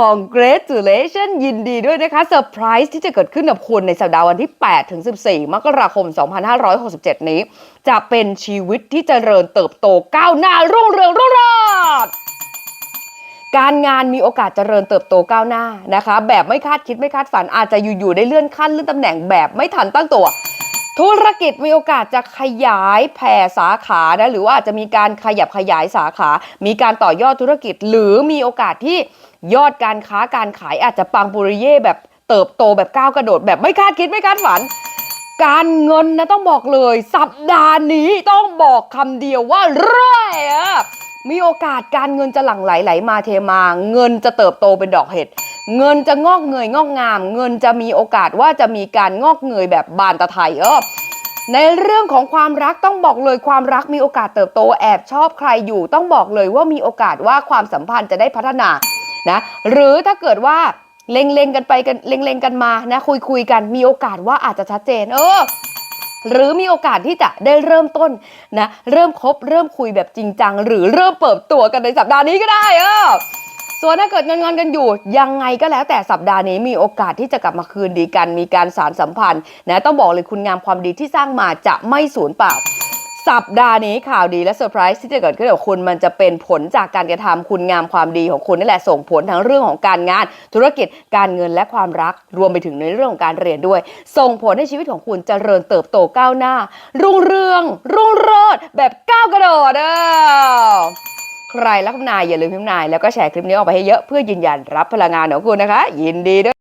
congratulation ยินดีด้วยนะคะเซอร์ไพรส์ที่จะเกิดขึ้นกับคุณในสัปดาห์วันที่ 8 ถึง 14 มกราคม 2567 นี้ จะเป็นชีวิตที่เจริญเติบโตก้าวหน้ารุ่งเรืองรุ่งโรจน์การงานมีโอกาสเจริญเติบโตก้าวหน้านะคะ แบบไม่คาดคิดไม่คาดฝันอาจจะอยู่ๆได้เลื่อนขั้นเลื่อนตำแหน่งแบบไม่ทันตั้งตัว ธุรกิจมีโอกาสจะขยายแผ่สาขานะหรือว่าอาจจะมีการขยับขยายสาขา มีการต่อยอดธุรกิจ หรือมีโอกาสที่ ยอดการค้าการขายอาจจะปังปุริเย่แบบเติบโตแบบก้าวกระโดดแบบไม่คาดคิดไม่คาดฝัน การเงินนะต้องบอกเลย สัปดาห์นี้ต้องบอกคำเดียวว่าร่อยอะมีโอกาสการเงินจะหลั่งไหลไหลมาเทมา เงินจะเติบโตเป็นดอกเห็ดเงินจะงอกเงยงอกงาม เงินจะมีโอกาสว่าจะมีการงอกเงยแบบบานตะไทยเออในเรื่องของความรักต้องบอกเลยความรักมีโอกาสเติบโตแอบชอบใครอยู่ ต้องบอกเลยว่ามีโอกาสว่าความสัมพันธ์จะได้พัฒนา นะหรือถ้าเกิดว่าเล็งๆกันไปกันเล็งๆกันมานะคุยคุยกันมีโอกาสว่าอาจจะชัดเจน เออ หรือมีโอกาสที่จะได้เริ่มต้นนะเริ่มคบเริ่มคุยแบบจริงจัง หรือเริ่มเปิดตัวกันในสัปดาห์นี้ก็ได้เออส่วนถ้าเกิดงอนๆกันอยู่ยังไงก็แล้วแต่สัปดาห์นี้มีโอกาสที่จะกลับมาคืนดีกัน มีการสารสัมพันธ์นะต้องบอกเลยคุณงามความดีที่สร้างมาจะไม่สูญเปล่า สัปดาห์นี้ข่าวดีและเซอร์ไพรส์ที่จะเกิดขึ้นกับคุณมันจะเป็นผลจากการกระทำคุณงามความดีของคุณนี่แหละส่งผลทั้งเรื่องของการงาน ธุรกิจการเงินและความรักรวมไปถึงในเรื่องของการเรียนด้วย ส่งผลให้ชีวิตของคุณเจริญเติบโตก้าวหน้า รุ่งเรือง รุ่งโรจน์แบบก้าวกระโดดเออใครรักนายอย่าลืมพิมพ์นาย แล้วก็แชร์คลิปนี้ออกไปให้เยอะเพื่อยืนยันรับพลังงานของคุณนะคะ ยินดีด้วย